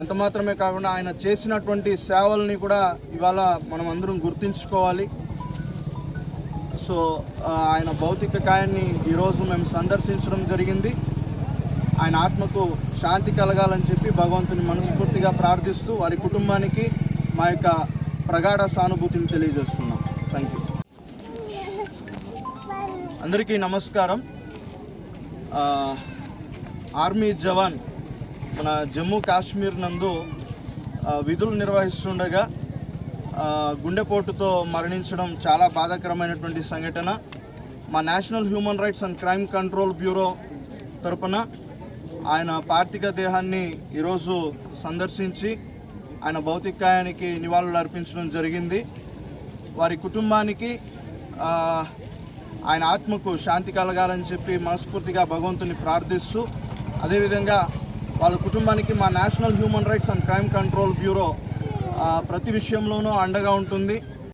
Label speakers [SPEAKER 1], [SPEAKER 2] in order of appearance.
[SPEAKER 1] అంత మాత్రమే కాకుండా ఆయన చేసినటువంటి సేవల్ని కూడా ఇవాళ మనం అందరం గుర్తుంచుకోవాలి. సో ఆయన భౌతిక కాయాన్ని ఈరోజు మేము సందర్శించడం జరిగింది. ఆయన ఆత్మకు శాంతి కలగాలని చెప్పి భగవంతుని మనస్ఫూర్తిగా ప్రార్థిస్తూ వారి కుటుంబానికి మా యొక్క ప్రగాఢ సానుభూతిని తెలియజేస్తున్నాం. థ్యాంక్ యూ అందరికీ నమస్కారం. ఆర్మీ జవాన్ మన జమ్మూ కాశ్మీర్ నందు విధులు నిర్వహిస్తుండగా గుండెపోటుతో మరణించడం చాలా బాధాకరమైనటువంటి సంఘటన. మా national human rights and crime control bureau తరపున ఆయన పార్థిక దేహాన్ని ఈరోజు సందర్శించి ఆయన భౌతికాయానికి నివాళులు అర్పించడం జరిగింది. వారి కుటుంబానికి ఆయన ఆత్మకు శాంతి కలగాలని చెప్పి మనస్ఫూర్తిగా భగవంతుని ప్రార్థిస్తూ అదేవిధంగా వాళ్ళ కుటుంబానికి మా national human rights and crime control bureau ప్రతి విషయంలోనూ అండగా ఉంటుంది.